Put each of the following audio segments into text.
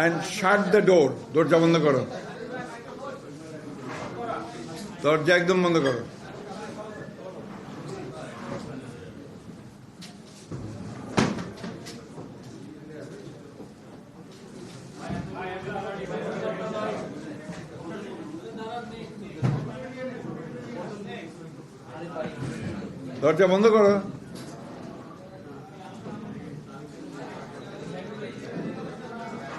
And shut the door দরজা বন্ধ করো। দরজা একদম বন্ধ করো। দরজা বন্ধ করো।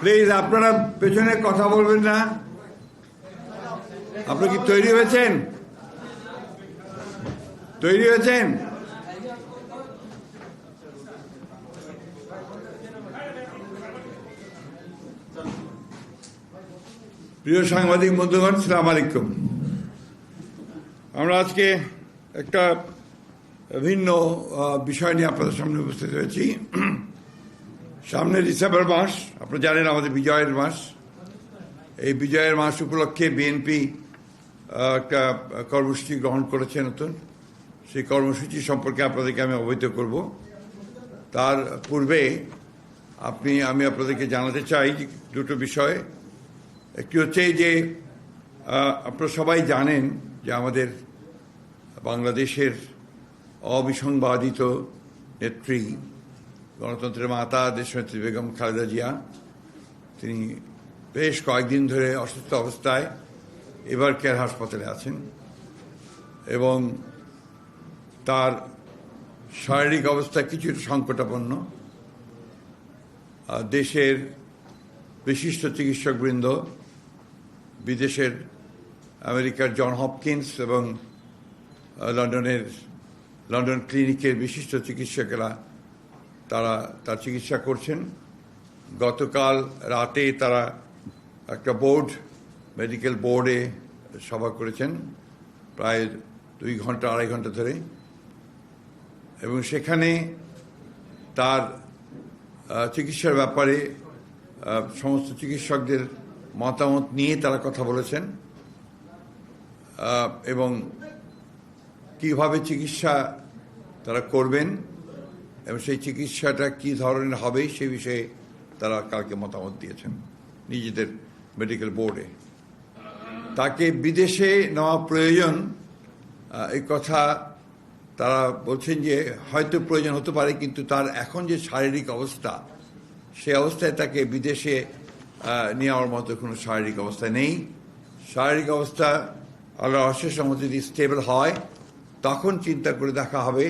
প্লিজ আপনারা পেছনে কথা বলবেন না। আপনি কি তৈরি হয়েছেন? তৈরি হয়েছেন? প্রিয় সাংবাদিক বন্ধুগণ, সালাম আলাইকুম। আমরা আজকে একটা ভিন্ন বিষয় নিয়ে আপনাদের সামনে উপস্থিত হয়েছি। সামনে ডিসেম্বর মাস, আপনারা জানেন আমাদের বিজয়ের মাস। এই বিজয়ের মাস উপলক্ষে বিএনপি একটা কর্মসূচি গ্রহণ করেছে নতুন। সেই কর্মসূচি সম্পর্কে আপনাদেরকে আমি অবহিত করব। তার পূর্বে আপনি, আমি আপনাদেরকে জানাতে চাই দুটো বিষয়। একটি হচ্ছে যে আপনারা সবাই জানেন যে আমাদের বাংলাদেশের অবিসংবাদিত নেত্রী গণতন্ত্রের মাতা দেশনেত্রী বেগম খালেদা জিয়া, তিনি বেশ কয়েকদিন ধরে অসুস্থ অবস্থায় এবার কেয়ার হাসপাতালে আছেন এবং তার শারীরিক অবস্থা কিছুটা সংকটাপন্ন। দেশের বিশিষ্ট চিকিৎসকবৃন্দ, বিদেশের আমেরিকার জন হপকিন্স এবং লন্ডনের, লন্ডন ক্লিনিকের বিশিষ্ট চিকিৎসকেরা তারা, তার চিকিৎসা করছেন। গতকাল রাতে তারা একটা বোর্ড, মেডিকেল বোর্ডে সভা করেছেন, প্রায় দুই ঘণ্টা, আড়াই ঘণ্টা ধরে। এবং সেখানে তার চিকিৎসার ব্যাপারে সমস্ত চিকিৎসকদের মতামত নিয়ে তারা কথা বলেছেন। এবং কীভাবে চিকিৎসা তারা করবেন এবং সেই চিকিৎসাটা কি ধরনের হবে সে বিষয়ে তারা কালকে মতামত দিয়েছেন নিজেদের মেডিকেল বোর্ডে। তাকে বিদেশে নেওয়া প্রয়োজন এই কথা তারা বলছেন যে হয়তো প্রয়োজন হতে পারে, কিন্তু তার এখন যে শারীরিক অবস্থা, সে অবস্থায় তাকে বিদেশে নেওয়ার মতো কোনো শারীরিক অবস্থা নেই। শারীরিক অবস্থা আল্লাহ অশেষ যদি স্টেবল হয়, তখন চিন্তা করে দেখা হবে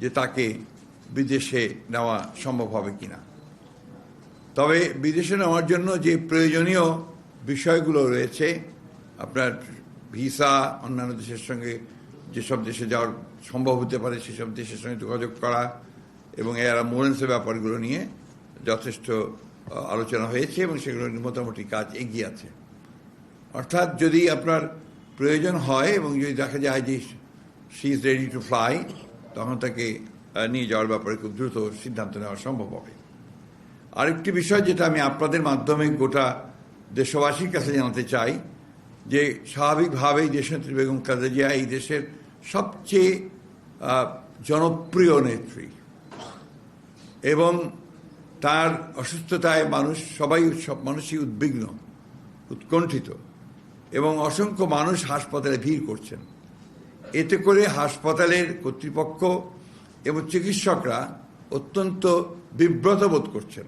যে তাকে বিদেশে নেওয়া সম্ভব হবে কিনা। তবে বিদেশে নেওয়ার জন্য যে প্রয়োজনীয় বিষয়গুলো রয়েছে, আপনার ভিসা, অন্যান্য দেশের সঙ্গে যেসব দেশে যাওয়ার সম্ভব হতে পারে, সেসব দেশের সঙ্গে যোগাযোগ করা এবং এর অ্যাম্বুলেন্সের ব্যাপারগুলো নিয়ে যথেষ্ট আলোচনা হয়েছে এবং সেগুলো মোটামুটি কাজ এগিয়ে আছে। অর্থাৎ যদি আপনার প্রয়োজন হয় এবং যদি দেখা যায় যে she is ready to fly তখন তাকে নিয়ে যাওয়ার ব্যাপারে খুব দ্রুত সিদ্ধান্ত নেওয়া সম্ভব হবে। আরেকটি বিষয় যেটা আমি আপনাদের মাধ্যমে গোটা দেশবাসীর কাছে জানাতে চাই, যে স্বাভাবিকভাবেই দেশনেত্রী বেগম খালেদা জিয়া এই দেশের সবচেয়ে জনপ্রিয় নেত্রী এবং তার অসুস্থতায় মানুষ, সবাই সব মানুষই উদ্বিগ্ন, উৎকণ্ঠিত এবং অসংখ্য মানুষ হাসপাতালে ভিড় করছেন। এতে করে হাসপাতালের কর্তৃপক্ষ এবং চিকিৎসকরা অত্যন্ত বিব্রত বোধ করছেন।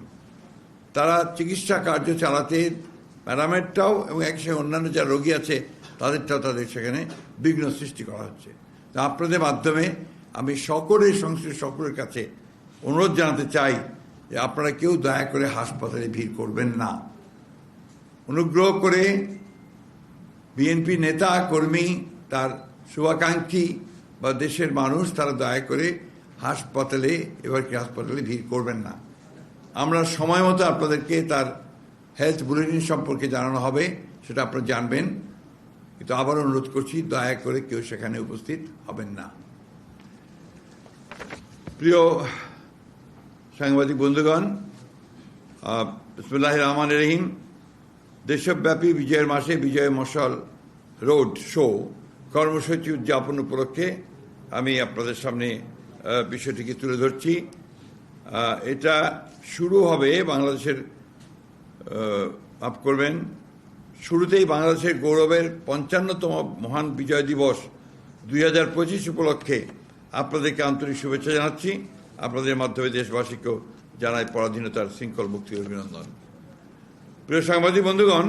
তারা চিকিৎসা কার্য চালাতে ম্যাডামেরটাও এবং একসঙ্গে অন্যান্য যারা রোগী আছে, তাদেরটাও তাদের সেখানে বিঘ্ন সৃষ্টি করা হচ্ছে। তা আপনাদের মাধ্যমে আমি সকলের সংশ্লিষ্ট সকলের কাছে অনুরোধ জানাতে চাই যে আপনারা কেউ দয়া করে হাসপাতালে ভিড় করবেন না। অনুগ্রহ করে বিএনপি নেতা কর্মী তার শুভাকাঙ্ক্ষী বা দেশের মানুষ তারা দয়া করে হাসপাতালে এবার কি হাসপাতালে ভিড় করবেন না। আমরা সময় মতো আপনাদেরকে তার হেলথ বুলেটিন সম্পর্কে জানানো হবে সেটা আপনারা জানবেন। কিন্তু আবার অনুরোধ করছি দয়া করে কেউ সেখানে উপস্থিত হবেন না। প্রিয় সাংবাদিক বন্ধুগণ আহ, বিসমুল্লাহ রহমান রহিম দেশব্যাপী বিজয়ের মাসে বিজয় মশাল রোড শো কর্মসূচি উদযাপন উপলক্ষে আমি আপনাদের সামনে বিষয়টিকে তুলে ধরছি। এটা শুরু হবে বাংলাদেশের মাফ করবেন, শুরুতেই বাংলাদেশের গৌরবের পঞ্চান্নতম মহান বিজয় দিবস দুই হাজার পঁচিশ উপলক্ষে আপনাদেরকে আন্তরিক শুভেচ্ছা জানাচ্ছি। আপনাদের মাধ্যমে দেশবাসীকেও জানাই পরাধীনতার শৃঙ্খল মুক্তির অভিনন্দন। প্রিয় সাংবাদিক বন্ধুগণ,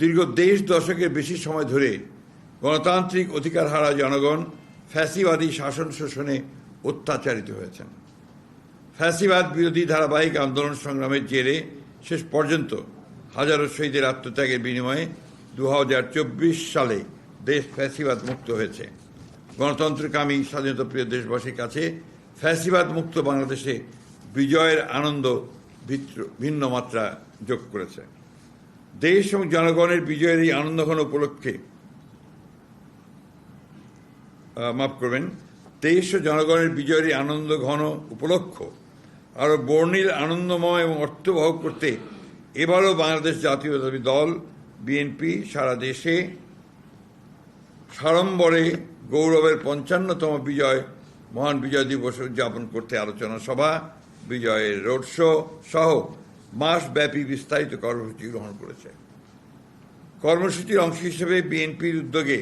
দীর্ঘ দেশ দশকের বেশি সময় ধরে গণতান্ত্রিক অধিকার হারা জনগণ ফ্যাসিবাদী শাসন শোষণে অত্যাচারিত হয়েছেন। ফ্যাসিবাদ বিরোধী ধারাবাহিক আন্দোলন সংগ্রামের জেরে শেষ পর্যন্ত হাজারো শহীদের আত্মত্যাগের বিনিময়ে দু হাজার চব্বিশ সালে দেশ ফ্যাসিবাদ মুক্ত হয়েছে। গণতন্ত্রকামী স্বাধীনতাপ্রিয় দেশবাসীর কাছে ফ্যাসিবাদ মুক্ত বাংলাদেশে বিজয়ের আনন্দ ভিন্ন মাত্রা যোগ করেছে। দেশ এবং জনগণের বিজয়ের এই আনন্দঘন উপলক্ষে মাফ করবেন ও জনগণের বিজয়ের আনন্দ ঘন, উপলক্ষ। আরও বর্ণিল, আনন্দময় এবং অর্থবহ করতে এবারও বাংলাদেশ জাতীয়তাবাদী দল, বিএনপি, সারা দেশে সাড়ম্বরে গৌরবের পঞ্চান্নতম বিজয়, মহান বিজয় দিবস উদযাপন করতে আলোচনা সভা, বিজয়ের রোড শো সহ মাসব্যাপী বিস্তারিত কর্মসূচি গ্রহণ করেছে। কর্মসূচির অংশ হিসেবে বিএনপির উদ্যোগে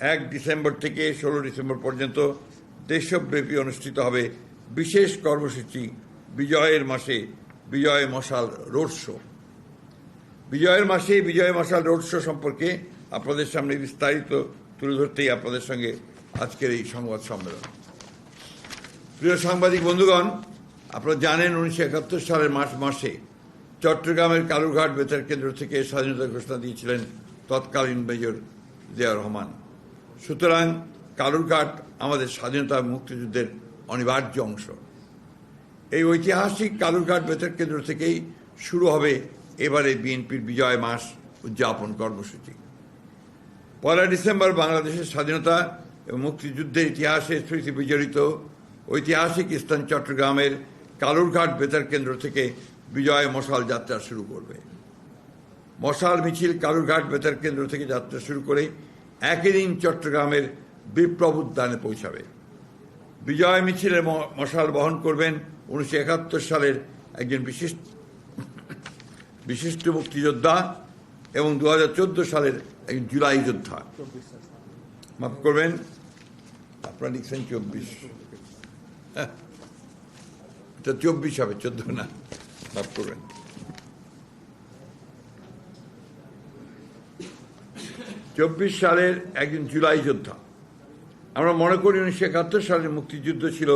এক ডিসেম্বর থেকে ষোলো ডিসেম্বর পর্যন্ত দেশব্যাপী অনুষ্ঠিত হবে বিশেষ কর্মসূচি বিজয়ের মাসে বিজয় মশাল রোড শো। বিজয়ের মাসে বিজয় মশাল রোড শো সম্পর্কে আপনাদের সামনে বিস্তারিত তুলে ধরতেই আপনাদের সঙ্গে আজকের এই সংবাদ সম্মেলন। প্রিয় সাংবাদিক বন্ধুগণ, আপনারা জানেন উনিশশো একাত্তর সালের মার্চ মাসে চট্টগ্রামের কালুরঘাট বেতার কেন্দ্র থেকে স্বাধীনতা ঘোষণা দিয়েছিলেন তৎকালীন মেজর জিয়া রহমান। সুতরাং কালুরঘাট আমাদের স্বাধীনতা মুক্তিযুদ্ধের অনিবার্য অংশ। এই ঐতিহাসিক কালুরঘাট বেতার কেন্দ্র থেকেই শুরু হবে এবারে বিএনপির বিজয় মাস উদযাপন কর্মসূচি। পয়লা ডিসেম্বর বাংলাদেশের স্বাধীনতা এবং মুক্তিযুদ্ধের ইতিহাসে স্মৃতি বিজড়িত ঐতিহাসিক স্থান চট্টগ্রামের কালুরঘাট বেতার কেন্দ্র থেকে বিজয় মশাল যাত্রা শুরু করবে। মশাল মিছিল কালুরঘাট বেতার কেন্দ্র থেকে যাত্রা শুরু করে একই দিন চট্টগ্রামের বিপ্লব উদ্যানে পৌঁছাবে। বিজয় মিছিলের ম- মশাল বহন করবেন উনিশশো একাত্তর সালের একজন বিশিষ্ট বিশিষ্ট মুক্তিযোদ্ধা এবং দু হাজার চোদ্দ সালের একজন জুলাই যোদ্ধা। মাফ করবেন আপনারা লিখছেন চব্বিশ। হ্যাঁ, এটা চব্বিশ হবে চোদ্দ না মাফ করবেন। চব্বিশ সালের একজন জুলাই যোদ্ধা। আমরা মনে করি উনিশশো একাত্তর সালের মুক্তিযুদ্ধ ছিল,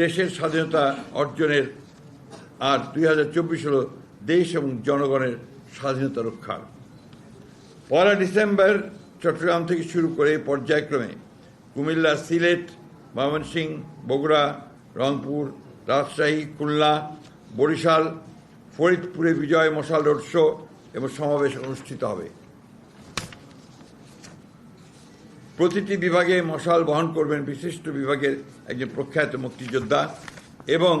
দেশের স্বাধীনতা অর্জনের, আর দুই হাজার চব্বিশ হল দেশ এবং জনগণের স্বাধীনতা রক্ষার। পয়লা ডিসেম্বর চট্টগ্রাম থেকে শুরু করে পর্যায়ক্রমে কুমিল্লা, সিলেট, ময়মনসিংহ, বগুড়া, রংপুর, রাজশাহী, খুলনা, বরিশাল, ফরিদপুরে বিজয় মশাল রোড শো এবং সমাবেশ অনুষ্ঠিত হবে। প্রতিটি বিভাগে মশাল বহন করবেন বিশিষ্ট বিভাগের একজন প্রখ্যাত মুক্তিযোদ্ধা এবং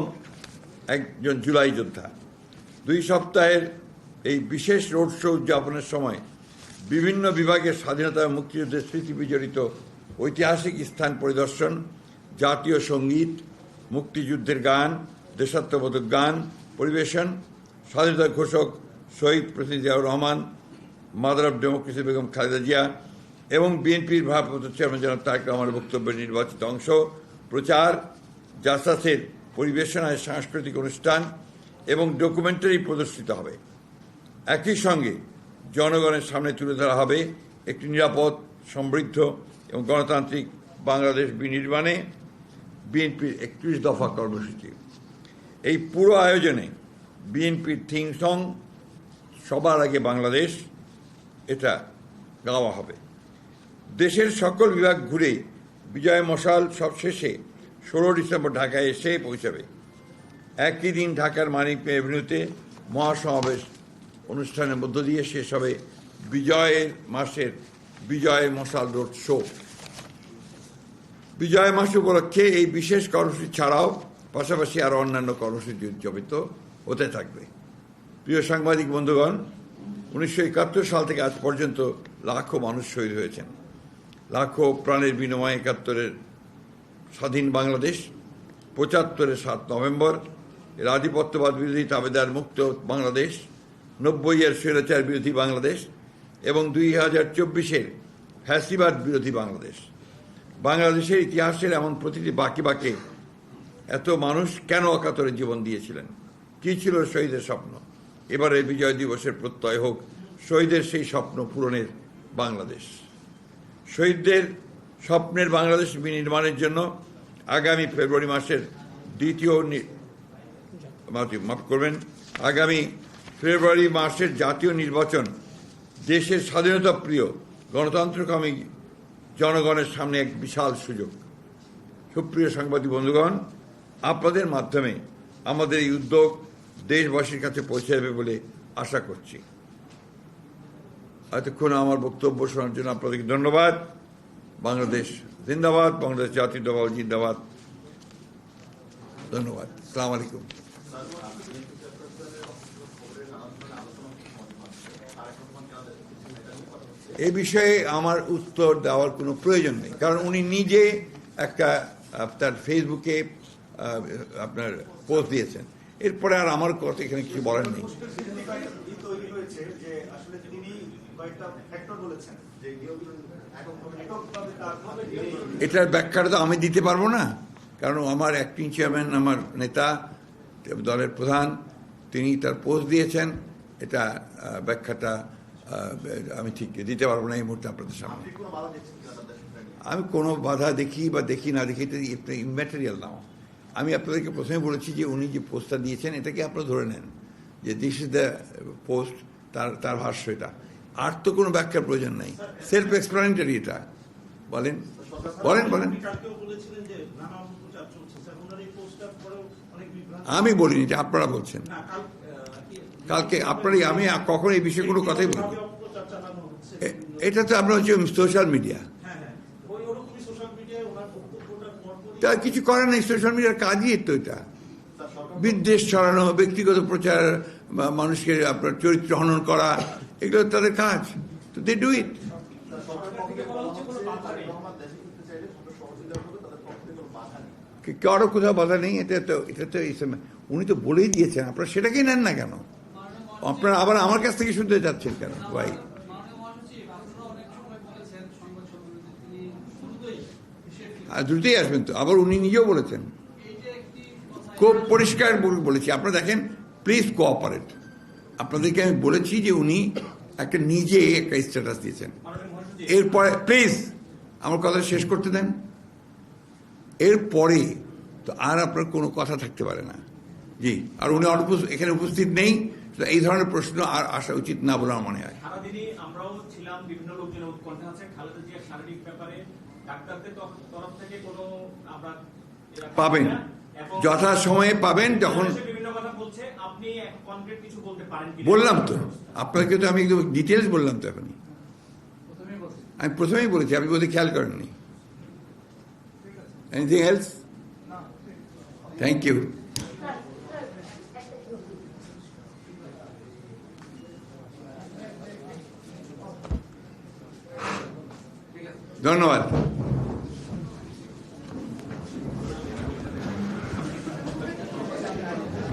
একজন জুলাই যোদ্ধা। দুই সপ্তাহের এই বিশেষ রোড শো উদযাপনের সময় বিভিন্ন বিভাগের স্বাধীনতা মুক্তিযুদ্ধের স্মৃতি বিজড়িত ঐতিহাসিক স্থান পরিদর্শন, জাতীয় সংগীত, মুক্তিযুদ্ধের গান, দেশাত্মবোধক গান, পরিবেশন, স্বাধীনতা ঘোষক শহীদ Ziaur Rahman, mother of democracy Begum Khaleda Zia এবং বিএনপির ভারপ্রাপ্ত চেয়ারম্যান জনাব তারেক রহমানের বক্তব্যের নির্বাচিত অংশ, প্রচার, জাসাসের পরিবেশনায় সাংস্কৃতিক অনুষ্ঠান এবং ডকুমেন্টারি প্রদর্শিত হবে। একই সঙ্গে জনগণের সামনে তুলে ধরা হবে একটি নিরাপদ, সমৃদ্ধ এবং গণতান্ত্রিক বাংলাদেশ বিনির্মাণে বিএনপির একত্রিশ দফা কর্মসূচি। এই পুরো আয়োজনে বিএনপির থিম সং, সবার আগে বাংলাদেশ, এটা গাওয়া হবে। দেশের সকল বিভাগ ঘুরে বিজয় মশাল সব শেষে ষোলো ডিসেম্বর ঢাকায় এসে পৌঁছাবে। একই দিন ঢাকার মানিক এভিনিউতে মহাসমাবেশ অনুষ্ঠানের মধ্য দিয়ে শেষ হবে বিজয়ের মাসের বিজয় মশাল রোড শো। বিজয় মাস উপলক্ষে এই বিশেষ কর্মসূচি ছাড়াও পাশাপাশি আরও অন্যান্য কর্মসূচি উদযাপিত হতে থাকবে। প্রিয় সাংবাদিক বন্ধুগণ, উনিশশো একাত্তর সাল থেকে আজ পর্যন্ত লাখো মানুষ শহীদ হয়েছেন। লাখো প্রাণের বিনিময়ে একাত্তরের স্বাধীন বাংলাদেশ, পঁচাত্তরের সাত নভেম্বর, এর আধিপত্যবাদ বিরোধী তাবেদার মুক্ত বাংলাদেশ, নব্বই এর স্বৈরাচার বিরোধী বাংলাদেশ এবং দুই হাজার চব্বিশের ফ্যাসিবাদ বিরোধী বাংলাদেশ। বাংলাদেশের ইতিহাসের এমন প্রতিটি বাকি বাকি এত মানুষ কেন অকাতরে জীবন দিয়েছিলেন? কি ছিল শহীদের স্বপ্ন? এবারে বিজয় দিবসের প্রত্যয় হোক শহীদের সেই স্বপ্ন পূরণের বাংলাদেশ। শহীদদের স্বপ্নের বাংলাদেশ বিনির্মাণের জন্য আগামী ফেব্রুয়ারি মাসের দ্বিতীয় মাফ করবেন, আগামী ফেব্রুয়ারি মাসের জাতীয় নির্বাচন দেশের স্বাধীনতা প্রিয় গণতন্ত্রকামী জনগণের সামনে এক বিশাল সুযোগ। সুপ্রিয় সাংবাদিক বন্ধুগণ, আপনাদের মাধ্যমে আমাদের এই উদ্যোগ দেশবাসীর কাছে পৌঁছে যাবে বলে আশা করছি। এতক্ষণ আমার বক্তব্য শোনার জন্য আপনাদেরকে ধন্যবাদ। বাংলাদেশ জিন্দাবাদ, বাংলাদেশ জাতীয়তাবাদ জিন্দাবাদ। ধন্যবাদ। সালাম আলাইকুম। এ বিষয়ে আমার উত্তর দেওয়ার কোনো প্রয়োজন নেই। কারণ উনি নিজে একটা তার ফেসবুকে আপনার পোস্ট দিয়েছেন। এরপরে আর আমার কথা এখানে কিছু বলার নেই। কয়েকটা ফ্যাক্টর বলেছেন যে এটার ব্যাখ্যাটা তো আমি দিতে পারব না। কারণ আমার অ্যাক্টিং চেয়ারম্যান আমার নেতা দলের প্রধান তিনি তার পোস্ট দিয়েছেন। এটা ব্যাখ্যাটা আমি ঠিক দিতে পারব না এই মুহূর্তে আপনাদের সামনে? আমি কোনো বাধা দেখি বা দেখি না দেখি এটা ইম্যাটেরিয়াল নাও। আমি আপনাদেরকে প্রথমে বলেছি যে উনি যে পোস্টটা দিয়েছেন এটাকে আপনারা ধরে নেন যে দিস ইজ দ্য পোস্ট তার তার ভাষ্য এটা। আর তো কোনো ব্যাখ্যার প্রয়োজন নাই। সেলফ এক্সপ্লানেটারি এটা। বলেন। বলেন বলেন। আমি বলিনি যে আপনারা বলছেন। কালকে আপনারই, আমি কখন এই বিষয়ে কোনো কথাই বলি এটা তো আপনার হচ্ছে সোশ্যাল মিডিয়া। তা কিছু করার নেই, সোশ্যাল মিডিয়ার কাজই তো এটা। বিদ্বেষ ছড়ানো, ব্যক্তিগত প্রচার মানুষকে আপনার চরিত্র হনন করা এগুলো তাদের কাজ তো দে ডু ইট কারও কোথাও বাধা নেই এটা তো এটা তো উনি তো বলেই দিয়েছেন, আপনারা সেটাকেই নেন না কেন? আপনারা আবার আমার কাছ থেকে শুনতে যাচ্ছেন কেন? ভাই দ্রুতই আসবেন তো, আবার উনি নিজেও বলেছেন। খুব পরিষ্কার বলেছি, আপনারা দেখেন প্লিজ কোঅপারেট আপনাদেরকে আমি বলেছি যে উনি একটা নিজে একটা স্ট্যাটাস দিয়েছেন। এরপরে প্লিজ আমার কথা শেষ করতে দেন। এরপরে তো আর আপনার কোনো কথা থাকতে পারে না। জি আর উনি এখানে উপস্থিত নেই। তো এই ধরনের প্রশ্ন আর আসা উচিত না বলে আমার মনে হয়। আমরাও ছিলাম বিভিন্ন লোকজনের উৎকণ্ঠা আছে। খালেদা জিয়ার শারীরিক ব্যাপারে ডাক্তারদের তরফ তরফ থেকে কোনো আমরা পাবেন। না। এবং যথা সময়ে পাবেন যখন বাংলাদেশে বিভিন্ন কথা বলছে আপনি কনক্রিট কিছু বলতে পারেন কিনা? বললাম তো। আপনাকে তো আমি ডিটেলস বললাম তো এখনই আমি প্রথমেই বলেছি আপনি বোধহয় খেয়াল করেননি। এনিথিং এলস থ্যাংক ইউ ধন্যবাদ।